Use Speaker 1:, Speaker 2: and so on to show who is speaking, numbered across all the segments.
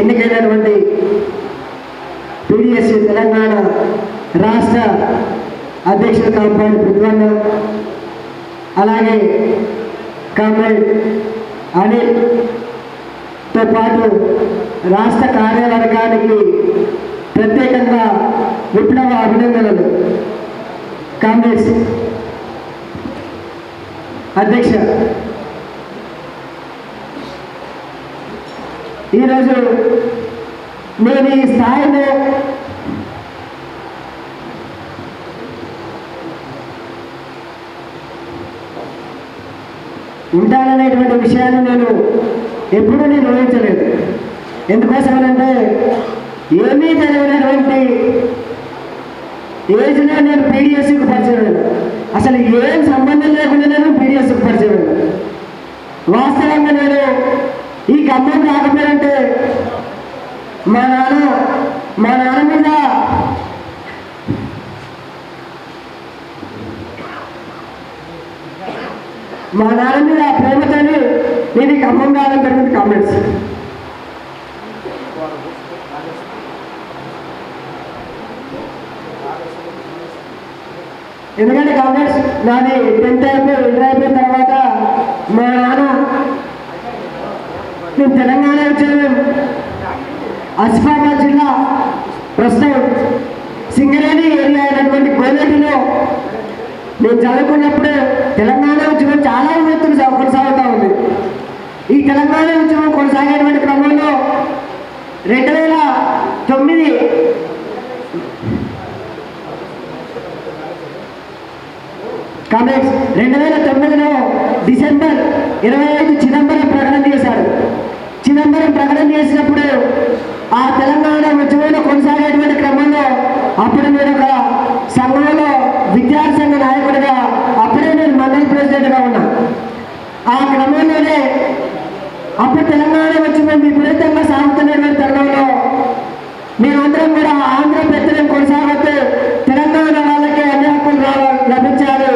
Speaker 1: ఎన్నికైనటువంటి టీడీఎస్ తెలంగాణ రాష్ట్ర అధ్యక్షుడు కాంపౌండ్ పృథ్వన్న అలాగే కామ్రేడ్ అనిల్తో పాటు రాష్ట్ర కార్యవర్గానికి ప్రత్యేకంగా విప్లవ అభినందనలు. కాంగ్రెస్ అధ్యక్ష ఈరోజు నేను ఈ స్థాయిలో ఉంటాననేటువంటి విషయాన్ని నేను ఎప్పుడూ నేను ఊహించలేదు. ఎందుకోసమనంటే ఏమీ తెలియనటువంటి ఏజ్లో నేను పీడిఎస్సికి పరిచయం అసలు ఏం సంబంధం లేకుండా నేను పీడిఎస్సికి పరిచయం వాస్తవంగా నేను ఈ గమ్మం రాకపోయారంటే మా నాన్న మా నాన్న మీద మా నాన్న మీద ప్రేమతోని నేను ఖమ్మం రావడం కామెంట్స్ ఎందుకంటే కామెంట్స్ నాది టెన్త్ అయిపోయి ఇంటర్ అయిపోయిన తర్వాత మా నాన్న నేను తెలంగాణ వచ్చాను ఆసిఫాబాద్ జిల్లా ప్రస్తుతం సింగరేణి ఏరియా అయినటువంటి కోనేటిలో నేను చదువుకున్నప్పుడు తెలంగాణ ఉద్యమం చాలా ఉవ్వెత్తులు కొనసాగుతూ ఉంది. ఈ తెలంగాణ ఉద్యమం కొనసాగేటువంటి క్రమంలో రెండు వేల తొమ్మిది కాంగ్రెస్ రెండు వేల తొమ్మిదిలో డిసెంబర్ ఇరవై ఐదు చిన్న చేసినప్పుడు ఆ తెలంగాణ ఉద్యమంలో కొనసాగేటువంటి క్రమంలో అప్పుడు నేను ఒక సంఘంలో విద్యార్థి సంఘ నాయకుడిగా అప్పుడే నేను మండలి ప్రెసిడెంట్గా ఉన్నా. ఆ క్రమంలోనే అప్పుడు తెలంగాణ ఉద్యమం విపరీతంగా సాగుతున్నటువంటి తరుణంలో మేమందరం కూడా ఆంధ్ర పెత్తనం కొనసాగుతూ తెలంగాణ వాళ్ళకి అన్ని హక్కులు రావాలి లభించాలి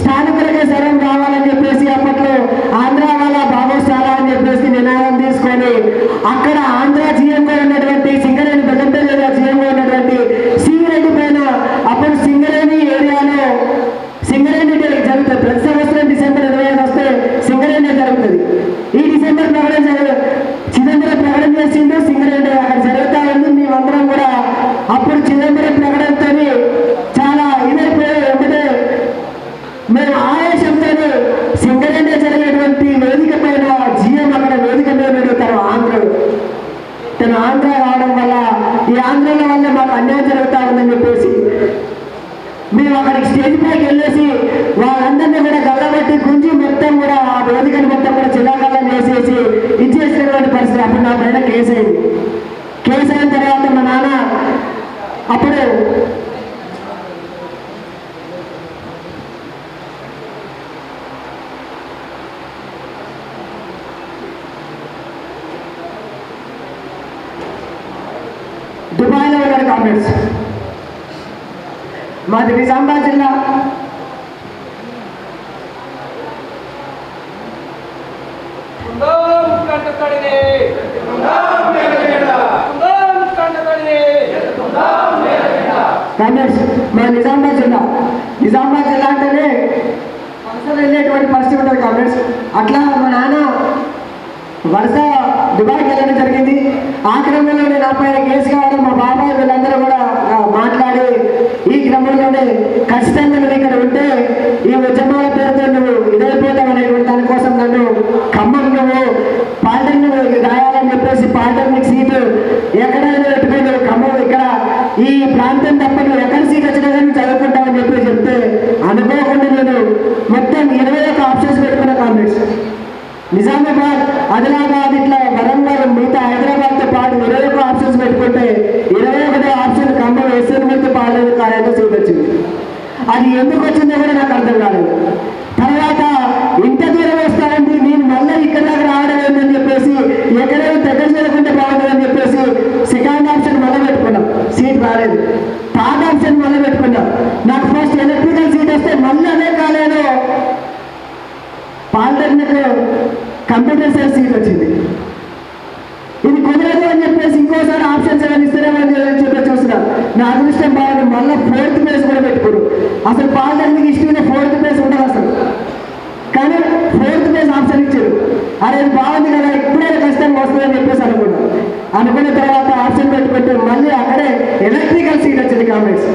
Speaker 1: స్థానికులకే సరం రావాలని చెప్పేసి అప్పట్లో ఆంధ్ర వాళ్ళ భాగోత్సాలా అని చెప్పేసి నినాదం తీసుకొని అక్కడ ఆంధ్ర జీఎంగా ఉన్నటువంటి సింగరేణి బెల్లంపల్లి జీఎంగా ఉన్నటువంటి సింగరేణి పైన అప్పుడు సింగరేణి ఏరియాలో సింగరేణి డే జరుగుతుంది ప్రతి సంవత్సరం డిసెంబర్ ఇరవై ఐదు వస్తే సింగరేణి జరుగుతుంది ఈ డిసెంబర్ ప్రకటన జరగ చిదంబరం ప్రకటన చేసిండు సింగరేణి అక్కడ జరుగుతా ఉంది మేమందరం కూడా అప్పుడు చిదంబరం ప్రకటనతో చాలా ఇదైపోయి వెంటనే నేను ఆవేశంతో సింగరేణి జరిగినటువంటి వేదిక పైన జిఎం అక్కడ వేదిక మీద తను ఆంధ్రుడు. తను ఆంధ్ర రావడం వల్ల ఈ ఆంధ్రుల వల్ల మాకు అన్యాయం జరుగుతా ఉందని చెప్పేసి మేము అక్కడికి స్టేజ్ పైకి వెళ్ళేసి వాళ్ళందరినీ కూడా గల్లబట్టి గుంజి మొత్తం కూడా ఆ వేదికను మొత్తం కూడా చిలాకల్లా వేసేసి ఇచ్చేసినటువంటి పరిస్థితి అప్పుడు నా పైన కేసు అయింది. కేసు అయిన తర్వాత మా నాన్న అప్పుడు ఉన్నారు మాది నిజామాబాద్ జిల్లా.
Speaker 2: కుందం
Speaker 1: మా నిజామాబాద్ జిల్లా. నిజామాబాద్ జిల్లా అంటేనే వలసలు వెళ్ళేటువంటి పరిస్థితి ఉంటుంది కాంగ్రెస్ అట్లా మా నాన్న వలస దుబాయ్కి వెళ్ళడం జరిగింది. ఆ క్రమంలోనే నా కేసు కావడం మా బాబాయ్ వీళ్ళందరూ కూడా మాట్లాడి ఈ క్రమంలోనే ఖచ్చితంగా నువ్వు ఇక్కడ ఉంటే ఈ ఉద్యమాల పేరుతో నువ్వు ఇదైపోతావు అనేటువంటి దానికోసం నన్ను ఖమ్మం నువ్వు పాలిటెక్ నువ్వు రాయాలని చెప్పేసి పాలిటెక్నిక్ సీటు ఎక్కడైనా పెట్టుకుని ఖమ్మం ఇక్కడ ఈ ప్రాంతం తప్ప నువ్వు ఎక్కడ సీట్ వచ్చినా కానీ చదువుకుంటావని చెప్పి చెప్తే అనుకోకుండా నేను మొత్తం ఇరవై ఒక ఆప్షన్స్ పెట్టుకున్న కాంగ్రెస్. నిజామాబాద్ ఆదిలాబాద్ అది ఎందుకు వచ్చిందో కూడా నాకు అర్థం కాలేదు. తర్వాత ఇంత దూరం వస్తారండి నేను మళ్ళీ ఇక్కడ దగ్గర ఆడలేదు అని చెప్పేసి ఎక్కడైనా దగ్గర చేయకుండా అని చెప్పేసి సెకండ్ ఆప్షన్ మళ్ళీ పెట్టుకున్నాం. సీట్ రాలేదు. థర్డ్ ఆప్షన్ మళ్ళీ పెట్టుకున్నాం. నాకు ఫస్ట్ ఎలక్ట్రికల్ సీట్ వస్తే మళ్ళీ అదే కాలేదు పాలిటెక్నిక్ కంప్యూటర్ సైన్స్ సీట్ వచ్చింది. ఇది కుదరదు అని చెప్పేసి ఇంకోసారి ఆప్షన్స్ ఏమైనా ఇస్తారేమో చెప్పి చూసిన నా అదృష్టం బాగుంది మళ్ళీ ఫోర్త్ ప్లేస్ కూడా పెట్టుకోరు అసలు పాలిటెక్నిక్ ఇష్టమైన ఫోర్త్ ప్లేస్ ఉండదు అసలు. కానీ ఫోర్త్ ప్లేస్ ఆప్షన్ ఇచ్చారు. అరే బాగుంది కదా ఇప్పుడే ఖచ్చితంగా వస్తుందని చెప్పేసి అనుకున్నాం. అనుకున్న తర్వాత ఆప్షన్ పెట్టి పెట్టి మళ్ళీ అక్కడే ఎలక్ట్రికల్ సీట్ వచ్చింది కాంగ్రెస్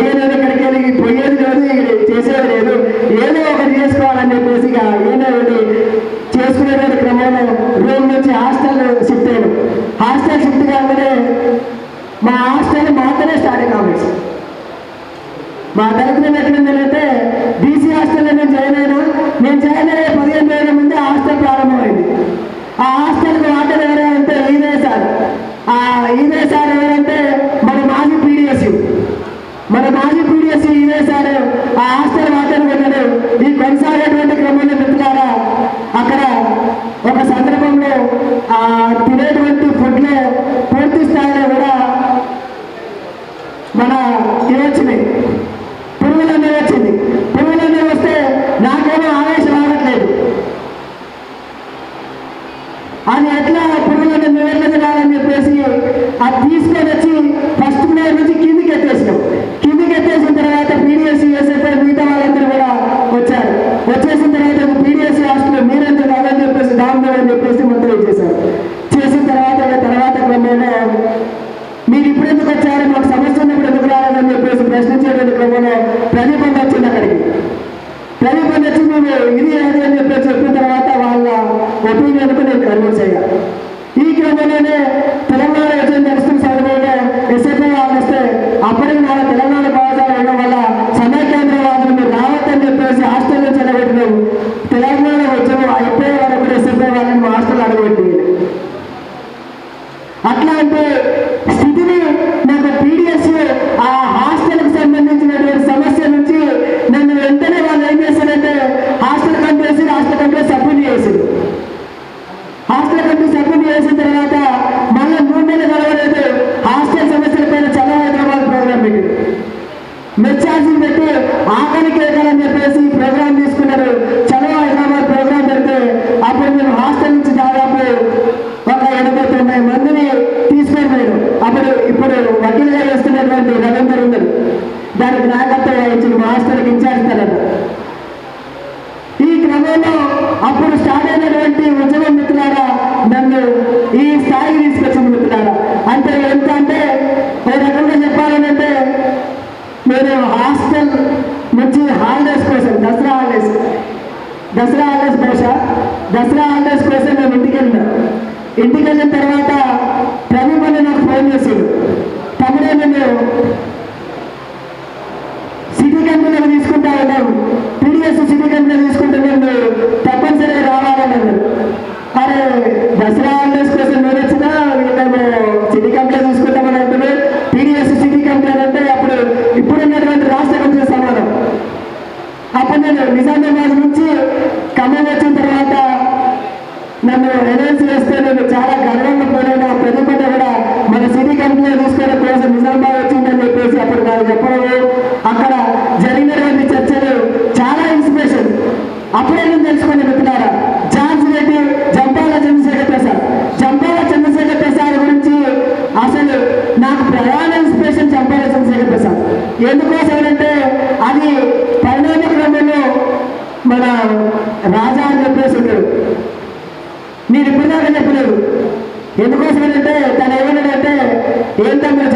Speaker 1: ఇక నేను ఇక్కడికి వెళ్ళి పోయేది లేదు చేసేది లేదు. ఏదో ఒకటి చేసుకోవాలని చెప్పేసి ఇక ఏదో ఒకటి చేసుకునేటువంటి క్రమంలో రూమ్ నుంచి హాస్టల్ షిఫ్ట్ అయ్యాను. హాస్టల్ షిఫ్ట్ కాగానే మా హాస్టల్ మాత్రమే స్టార్ట్ కాంగ్రెస్ మా దరిద్రం ఎక్కడుందంటే బీసీ హాస్టల్లో నేను జాయిన్ అయినా నేను జాయిన్ అయ్యే పదిహేను వేల ముందే హాస్టల్ ప్రారంభమైంది. ఆ హాస్టల్కి వాటర్ ఎవరంటే ఈనే సార్. ఆ ఈనే సార్ ఎవరంటే మన మాజీ పీడిఎస్ మన మాజీ పీడిఎస్ ఈనే సార్. ఆ హాస్టల్ వాటర్ కొన్నాడు ఈ కొనసాగేటువంటి క్రమంలో పెట్టుకారా అక్కడ Câmara 19. ఏంటంటే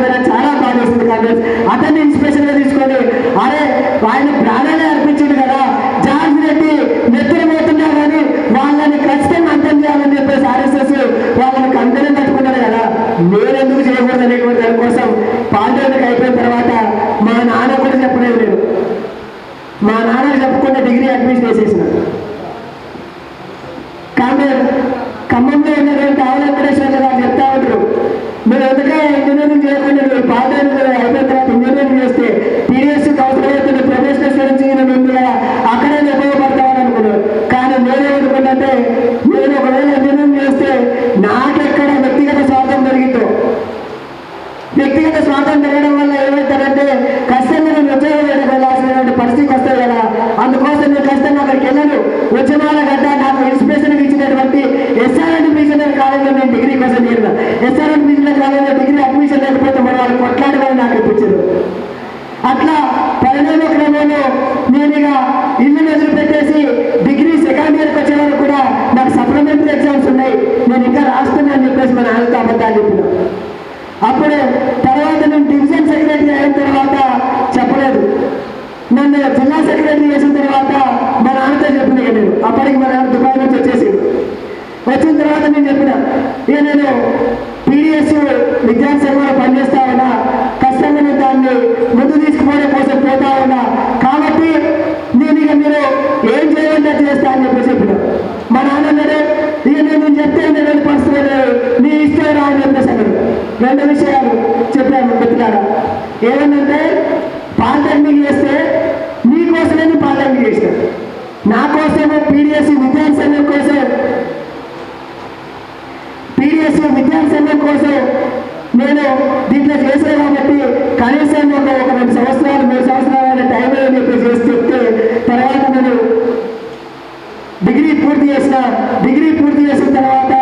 Speaker 1: that I'm వ్యక్తిగత స్వార్థం వల్ల ఏమవుతారంటే కష్టంగా నేను ఉద్యోగం వెళ్ళాల్సినటువంటి పరిస్థితి వస్తుంది కదా. అందుకోసం నేను ఖచ్చితంగా అక్కడికి వెళ్ళను. ఉద్యమాల గడ్డ నాకు ఇన్స్పిరేషన్ ఇచ్చినటువంటి ఎస్ఆర్ఎన్ మిషనరీ కాలేజీలో నేను డిగ్రీ కోసం చేరిన. ఎస్ఆర్ఎన్ మిషనరీ కాలేజీలో డిగ్రీ అడ్మిషన్ లేకపోతే మన వాళ్ళు కొట్లాడమని నాకు ఇప్పించారు. అట్లా పరిణామ క్రమంలో నేను ఇక ఇల్లు వదిలిపెట్టేసి డిగ్రీ సెకండ్ ఇయర్కి వచ్చే వరకు కూడా నాకు సప్లిమెంటరీ ఎగ్జామ్స్ ఉన్నాయి. నేను ఇంకా రాస్తున్నాను చెప్పేసి మన నాన్నతో అబద్ధాలు అప్పుడు తర్వాత నేను డివిజన్ సెక్రటరీ అయిన తర్వాత చెప్పలేదు. నన్ను జిల్లా సెక్రటరీ చేసిన తర్వాత మా నాన్నతో చెప్పిన నేను. అప్పటికి మా నాన్న దుబాయ్ నుంచి వచ్చేసి వచ్చిన తర్వాత నేను చెప్పిన ఇక నేను పీడిఎస్ విద్యాసంఘంలో పనిచేస్తా ఉన్నా కష్టంగా నేను దాన్ని ముందు తీసుకుపోవడం కోసం పోతా ఉన్నా కాబట్టి నేను ఇక మీరు ఏం చేయాలంటే అది చేస్తా అని చెప్పి చెప్పిన మా నాన్న అన్నాడు ఇక నేను నేను చెప్తే నేను పరిస్థితి లేదు నీ ఇష్టం రా అని చెప్పేసి అన్నాడు రెండు విషయాలు చెప్పాను మిత్రులారా ఏమంటే పాలిటెక్నిక్ చేస్తే మీకోసమే నేను పాలిటెక్నిక్ చేసిన నా కోసమే పీడిఎస్ విద్యార్థి సంఘం కోసం పీడిఎస్ విద్యార్థి సంఘం కోసం నేను దీంట్లో చేసే కాబట్టి కనీసం ఒక ఒక రెండు సంవత్సరాలు మూడు సంవత్సరాలు టైం అని చెప్పి చేసి చెప్తే తర్వాత నేను డిగ్రీ పూర్తి చేసిన డిగ్రీ పూర్తి చేసిన తర్వాత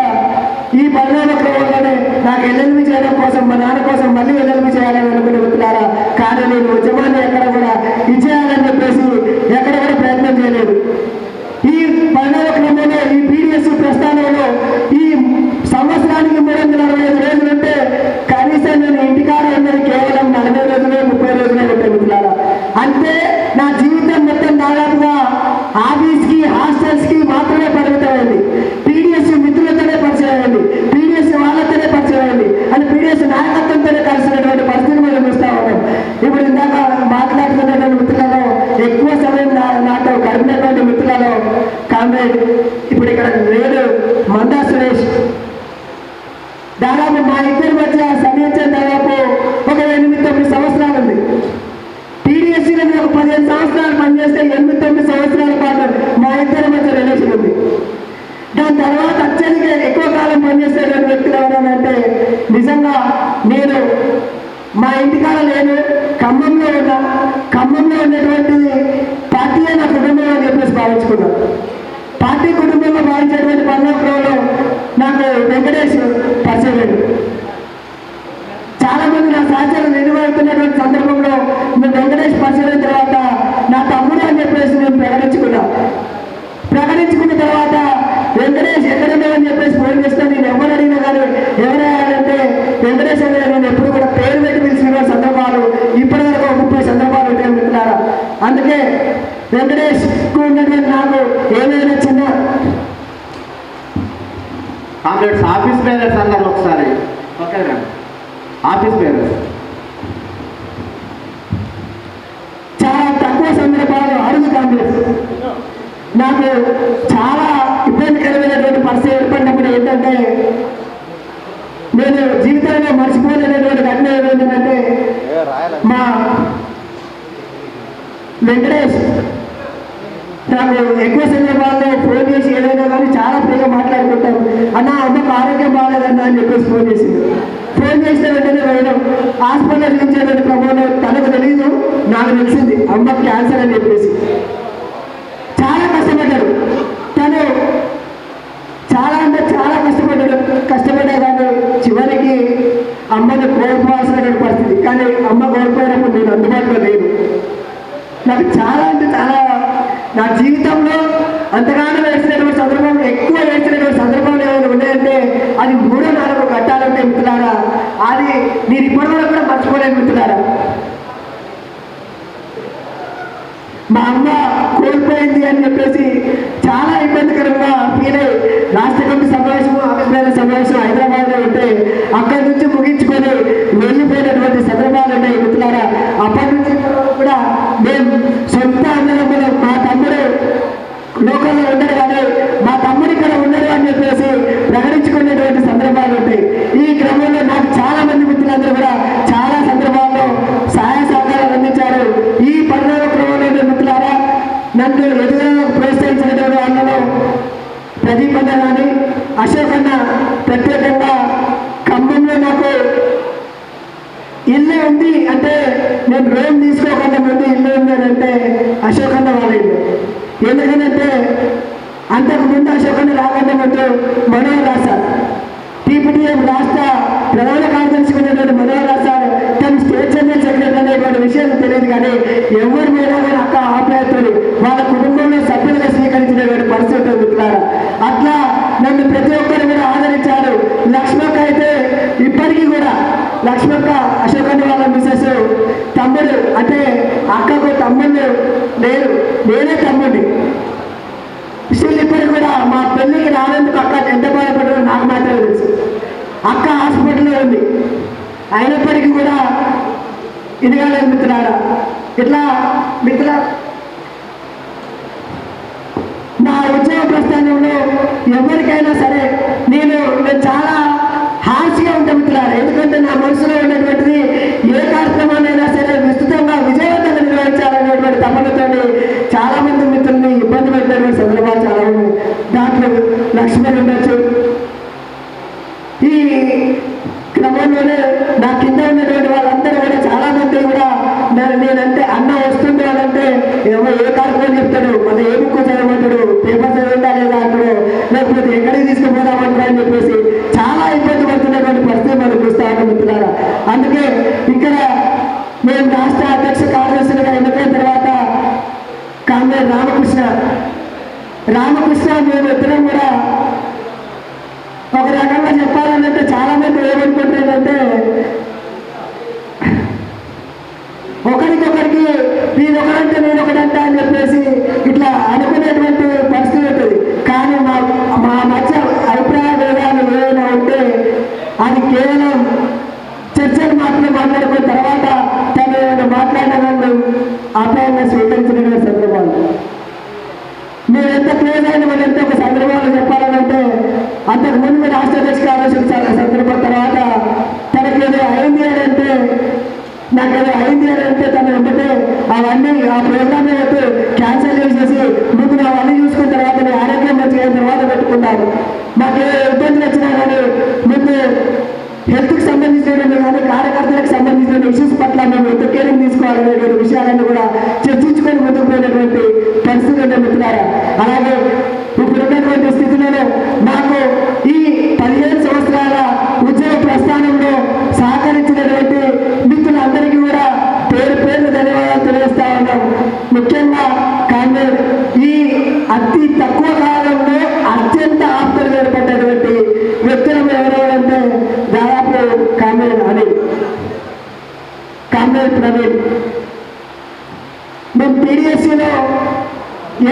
Speaker 1: ఈ పరిణామ నాకు ఎల్ఎల్బి చేయడం కోసం మా నాన్న కోసం మళ్ళీ ఎల్ఎల్బి చేయాలని అనుకునే మిత్రులారా కానీ నేను ఉద్యమాన్ని ఎక్కడ కూడా ఇచ్చేయాలని చెప్పేసి ఎక్కడ కూడా ప్రయత్నం చేయలేదు ఈ పరిణామ క్రమంలో ఈ పీడిఎస్ ప్రస్థానంలో ఈ సంవత్సరానికి మూడు వందల అరవై ఐదు రోజులు ఉంటే కనీసం నేను ఇంటికాడ ఉన్నది కేవలం నలభై రోజులే ముప్పై రోజులే ఉంటాయి మిత్రులారా అంటే నా జీవితం మొత్తం దాదాపుగా ఆఫీస్కి హాస్టల్స్కి మాత్రమే పరిమితమైంది పీడిఎస్ మిత్రులతోనే పరిచయం అయింది పీడిఎస్ వాళ్ళతోనే పరిచయం అయింది అని పీడిఎస్ నాయకత్వంతోనే కలిసినటువంటి పరిస్థితిని మనం చూస్తా ఉన్నాం ఇప్పుడు ఇందాక మాట్లాడుతున్నటువంటి మిత్రులలో ఎక్కువ సమయం నా- నాతో గడిపినటువంటి మిత్రులలో కామ్రేడ్ ఇప్పుడు ఇక్కడ లేడు మందా సురేష్ దాదాపు మా ఇద్దరి మధ్య సమయించిన దాదాపు ఒక ఎనిమిది తొమ్మిది సంవత్సరాలు ఉంది టీడీఎస్సీలో నేను ఒక పదిహేను సంవత్సరాలు పనిచేస్తే ఎనిమిది తొమ్మిది సంవత్సరాల పాటు మా ఇద్దరి మధ్య రిలేషన్ ఉంది. దాని తర్వాత అత్యధిక ఎక్కువ కాలం పనిచేసేటువంటి వ్యక్తులు అంటే నిజంగా నేను మా ఇంటికాడ లేను ఖమ్మంలో ఉన్నా ఖమ్మంలో ఉన్నటువంటిది పార్టీ నా కుటుంబం అని చెప్పేసి భావించుకున్నా. పార్టీ కుటుంబంలో భావించేటువంటి పన్నోక్రంలో నాకు వెంకటేష్ పరిచయం చాలా మంది నా సహచరులు నిర్వహిస్తున్నటువంటి సందర్భంలో నేను వెంకటేష్ పరిశీలన తర్వాత నా తమ్ముడు అని చెప్పేసి నేను ప్రకటించుకున్నా. ప్రకటించుకున్న తర్వాత వెంకటేష్ ఎక్కడున్నావని చెప్పేసి ఫోన్ చేస్తే నేను ఎవరు అడిగినా కానీ ఎవరైనా వెంకటేష్ అనే నేను ఎప్పుడు కూడా పేరు పెట్టి పిలిచిన సందర్భాలు ఇప్పటి వరకు ముప్పై సందర్భాలు ఉంటాయి మిత్రులారా అందుకే వెంకటేష్ ఉన్నటువంటి నాకు ఏమైనా చిన్న
Speaker 3: కామ్రేడ్స్ ఆఫీస్ బేరర్స్ అన్నారు ఒకసారి. ఓకే ఆఫీస్ పేరు.
Speaker 1: చాలా తక్కువ సందర్భాల్లో అడుగు కాంగ్రెస్. నాకు చాలా ఇబ్బందికరమైనటువంటి పరిస్థితి ఏర్పడినప్పుడు ఏంటంటే నేను జీవితంలో మర్చిపోలేనటువంటి ఘటన ఏమైందంటే మా వెంకటేష్ నాకు ఎక్కువ సందర్భాల్లో ఫోన్ చేసి ఏదైనా కానీ చాలా ఫ్రీగా మాట్లాడుకుంటాం అన్న అమ్మకు ఆరోగ్యం బాగాలేదన్నా అని చెప్పేసి ఫోన్ చేసింది ఫోన్ చేసిన వెంటనే వేయడం హాస్పిటల్ నుంచి ప్రభావం తనకు తెలియదు నాకు తెలిసింది అమ్మ క్యాన్సర్ అని చెప్పేసి చాలా కష్టపడ్డాడు తను చాలా అంటే చాలా కష్టపడ్డాడు కష్టపడ్డా కానీ చివరికి అమ్మని కోల్పోవాల్సినటువంటి పరిస్థితి కానీ అమ్మ కోల్పోయినప్పుడు నేను అందుబాటులో లేను నాకు చాలా అంటే చాలా నా జీవితంలో అంతగానో వేసినటువంటి సందర్భం ఎక్కువ వేసినటువంటి సందర్భాలు ఏమైనా ఉన్నాయంటే అది మూడో నాలుగు కట్టాలంటే మిత్రులారా అది నేను ఇప్పటి వరకు కూడా మర్చిపోలేను మిత్రులారా మా అమ్మ కోల్పోయింది అని చెప్పేసి చాలా ఇబ్బందికరంగా ఫీల్ అయ్యి రాష్ట్ర కమిటీ సమావేశం ఆఫీస్ సమావేశం హైదరాబాద్లో ఉంటే అక్కడి నుంచి ముగించుకొని వెళ్ళిపోయినటువంటి సందర్భాలు ఉన్నాయి మిత్రులారా అప్పటి నుంచి కూడా మేము సొంత అన్నదమ్ములు మా తమ్ముడు తెలియదు కానీ ఎవరి మీద కానీ అక్క ఆప్యాయతని వాళ్ళ కుటుంబంలో సభ్యులుగా స్వీకరించినటువంటి పరిస్థితి ఉంటుంది మిత్రులారా అట్లా నన్ను ప్రతి ఒక్కరు కూడా ఆదరించారు లక్ష్మక్క అయితే ఇప్పటికీ కూడా లక్ష్మక్క అశోక్ అన్న వాళ్ళ మిసెస్ తమ్ముడు అంటే అక్కకు తమ్ముళ్ళు లేరు నేనే తమ్ముడి స్టిల్ ఇప్పటికి కూడా మా పెళ్ళికి రానందుకు అక్క ఎంత బాధపడ్డారో నాకు మాత్రమే తెలుసు. అక్క హాస్పిటల్లో ఉంది. అయినప్పటికీ కూడా ఇది కాలేదు మిత్రులారా. ఇట్లా మిత్ర నా ఉద్యోగ ప్రస్థానంలో ఎవరికైనా సరే నేను నేను చాలా హాస్యంగా ఉంటాను మిత్రులారా ఎందుకంటే నా మనసులో ఉన్నటువంటిది ఏ కార్యక్రమాన్నైనా సరే విస్తృతంగా విజయవంతంగా నిర్వహించాలనేటువంటి తపనతో చాలా మంది మిత్రుల్ని ఇబ్బంది పెట్టినటువంటి సందర్భాలు చాలా ఉన్నాయి దాంట్లో లక్ష్మణ్ ఉండొచ్చు ఈ క్రమంలోనే నా కింద ఉన్నటువంటి వాళ్ళందరూ కూడా చాలా మంది కూడా నేను- నేనంటే అన్న వస్తుంది అంటే ఏమో ఏ కార్యక్రమం చెప్తాడు మన ఏ బుక్ చదవమంటాడు పేపర్ చదివిందా లేదా అంటాడు లేకపోతే ఎక్కడికి తీసుకుపోదామంటాడు అని చెప్పేసి చాలా ఇబ్బంది పడుతున్నటువంటి పరిస్థితి మనం చూస్తా ఉన్నాం మిత్రులారా అందుకే ఇక్కడ మేము రాష్ట్ర అధ్యక్ష కార్యదర్శులుగా ఎన్నికైన తర్వాత కామ్రేడ్ రామకృష్ణ రామకృష్ణ మేము ఇద్దరం కూడా ఒక రకంగా చెప్పాలంటే చాలా మంది ఏమనుకుంటారంటే ఒకరికొకరికి నేను ఒకరంటే నేను ఒకడంటే అని చెప్పేసి ఇట్లా అనుకునేటువంటి పరిస్థితి ఉంటుంది. కానీ మా మా మధ్య అభిప్రాయ భేదాలు ఏమైనా ఉంటే అది కేవలం చర్చలు మాత్రమే మాట్లాడుకున్న తర్వాత తను ఏమైనా మాట్లాడినా కానీ మేము ఆప్యాయంగా స్వీకరించిన సందర్భాలు మీరు ఎంత క్లోజ్ అయిన వాళ్ళు ఎంత ఒక సందర్భంలో చెప్పాలంటే అంతకు ముందు రాష్ట్ర అధ్యక్ష కార్యదర్శి సందర్భం తర్వాత తనకి ఏదో అయింది అని అంటే నాకు ఏదో అయింది అని అంటే తను వెంటనే అవన్నీ ఆ ప్రోగ్రామ్ అయితే క్యాన్సిల్ చేసేసి ముందు నా అన్ని చూసుకున్న తర్వాత మీ ఆరోగ్యం మంచిగా తర్వాత పెట్టుకున్నాను మాకు ఏ ఇబ్బంది వచ్చినా కానీ ముందు హెల్త్కి సంబంధించినటువంటి కానీ కార్యకర్తలకు సంబంధించిన ఇష్యూస్ పట్ల మేము ఎంత కేరింగ్ తీసుకోవాలనేటువంటి విషయాలన్నీ కూడా చర్చించుకొని ముందుకు పోయినటువంటి పరిస్థితి ఉంది మిత్రులారా. అలాగే ఇప్పుడున్నటువంటి స్థితిలో నాకు ఈ పదిహేను సంవత్సరాల ఉద్యోగ ప్రస్థానంలో సహకరించినటువంటి మిత్రులందరికీ కూడా పేరు పేరు ధన్యవాదాలు తెలియజేస్తా ఉన్నాం ముఖ్యంగా కాంగ్రెస్ ఈ అతి తక్కువ కాలంలో అత్యంత ఆప్తులు ఏర్పడినటువంటి వ్యక్తులు ఎవరెవరంటే దాదాపు కామ్రేడ్ అనిల్ కామ్రేడ్ ప్రవీణ్ మేము పీడిఎస్సీలో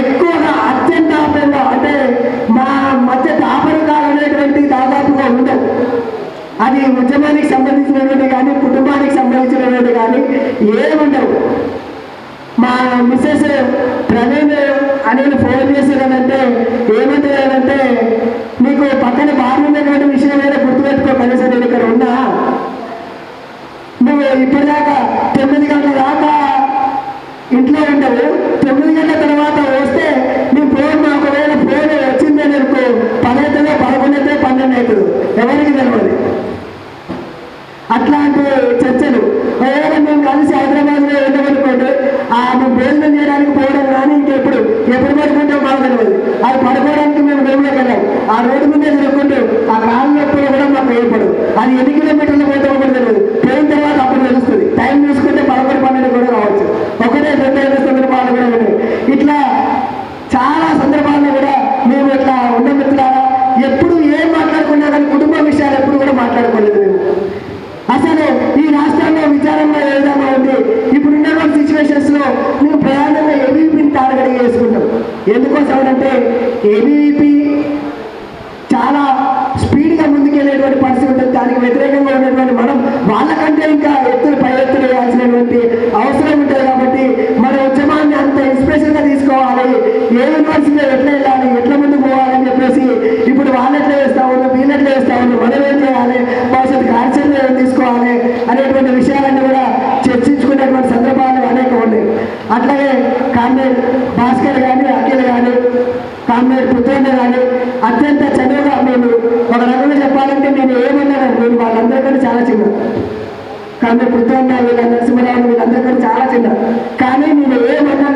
Speaker 1: ఎక్కువగా అత్యంత ఆపంగా అంటే మా మధ్య దాపరికాలు అనేటువంటి దాదాపుగా ఉండవు అది ఉద్యమానికి సంబంధించినటువంటి కానీ కుటుంబానికి సంబంధించినటువంటి కానీ ఏముండవు మా మిస్సెస్ ప్రవీణ్ అని ఫోన్ చేసేదంటే ఏమంటారంటే నీకు పక్కన బాగా ఉన్నటువంటి విషయం ఏదో గుర్తుపెట్టుకో కనీసం నేను ఇక్కడ ఉన్నా నువ్వు ఇప్పటిదాకా తొమ్మిది గంటల దాకా ఇంట్లో ఉండవు తొమ్మిది గంటల తర్వాత వస్తే నీ ఫోన్ మా ఒకవేళ ఫోన్ వచ్చిందని అనుకో పది అవుతుందో పదకొండు అవుతుందో పన్నెండు అవుతుంది ఎవరికి తెలియదు అట్లాంటి చర్చలు ఒకవేళ మేము కలిసి హైదరాబాద్లో ఉండమనుకోండి ఆ మేము భోజనం చేయడానికి పోవడం కానీ ఇంకెప్పుడు ఎప్పుడు పడుకుంటాం మాకు తెలియదు అది పడుకోవడానికి మేము రోడ్లోకి వెళ్ళాం ఆ రోడ్డు ముందే తిరుగుకుంటూ ఆ కాలు నొప్పులు కూడా మాకు ఏర్పడు అది ఎన్ని కిలోమీటర్లు పోతామో కూడా తెలియదు పోయిన తర్వాత అప్పుడు తెలుస్తుంది టైం చూసుకుంటే పదకొండు పన్నెండు కూడా కావచ్చు ఒకటే రెండు ఐదు సందర్భాలు కూడా ఉన్నాయి ఇట్లా చాలా సందర్భాల్లో కూడా మేము ఇట్లా ఉన్న మిత్రులారా ఎప్పుడు ఏం మాట్లాడుకున్నా కానీ కుటుంబ విషయాలు ఎప్పుడు కూడా మాట్లాడుకోలేదు మేము అసలు ఈ రాష్ట్రంలో విచారంగా ఏ విధంగా ఉంది ఇప్పుడు ఉన్నటువంటి సిచ్యువేషన్స్లో మేము ప్రయాణంగా ఏబీపీని టార్గెట్ చేసుకుంటాం. ఎందుకోసం అంటే ఏబీపీ చాలా స్పీడ్గా ముందుకెళ్ళేటువంటి పరిస్థితి ఉంటుంది. దానికి వ్యతిరేకంగా ఉన్నటువంటి మనం వాళ్ళకంటే ఇంకా ఎత్తులు పై ఎత్తులు వేయాల్సినటువంటి అవసరం ఉంటుంది కాబట్టి మన ఉద్యమాన్ని అంత ఇన్స్పిరేషన్గా తీసుకోవాలి. ఏ యూనివర్సిటీలో ఎట్లా వెళ్ళాలి ఎట్లా ముందుకు పోవాలని చెప్పేసి ఇప్పుడు వాళ్ళు ఎట్లా చేస్తా ఉన్నారు వీళ్ళు ఎట్లా చేస్తా ఉన్నారు మనం ఏం చేయాలి భవిష్యత్తు కార్యక్రమం తీసుకోవాలి అనేటువంటి విషయాలన్నీ కూడా చర్చించుకునేటువంటి సందర్భాలు అనేక ఉన్నాయి అట్లాగే కానీ భాస్కర్ కానీ అఖిల్ కానీ కామ్రేడ్ పుత్రన్న కానీ అత్యంత చదువుగా మేము ఒక రకంగా చెప్పాలంటే నేను ఏమన్నాను నేను వాళ్ళందరికీ చాలా చిన్న. కామ్రేడ్ పుత్రన్న వీళ్ళ నరసింహరావు వీళ్ళందరికీ చాలా చిన్న. కానీ నేను ఏమన్నా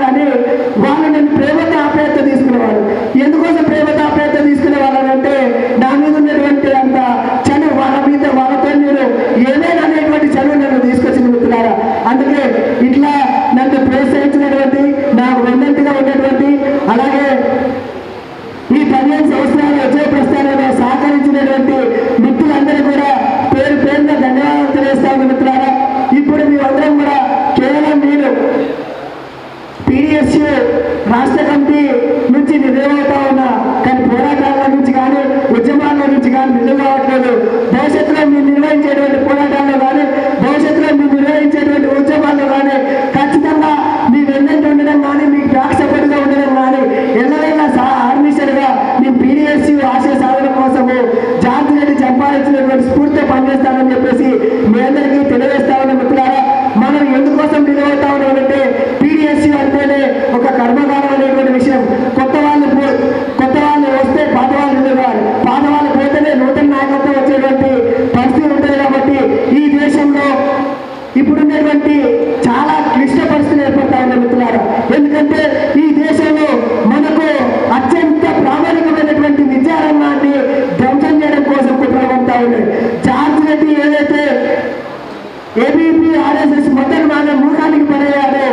Speaker 1: ఏబిపి ఆర్ఎస్ఎస్ మొదటి వాళ్ళ మూఢానికి పడేయాలి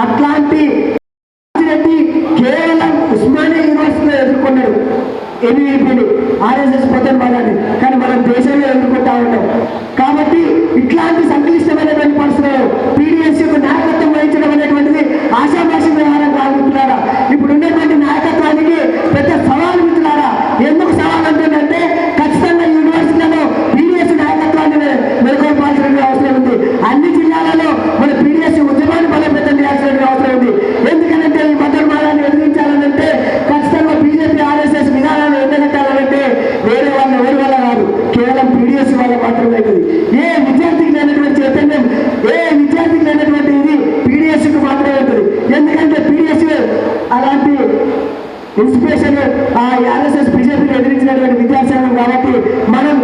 Speaker 1: అట్లాంటి ఇన్స్పిరేషన్ ఆ ఆర్ఎస్ఎస్ బీజేపీని ఎదిరించినటువంటి విద్యాశాఖ కాబట్టి మనం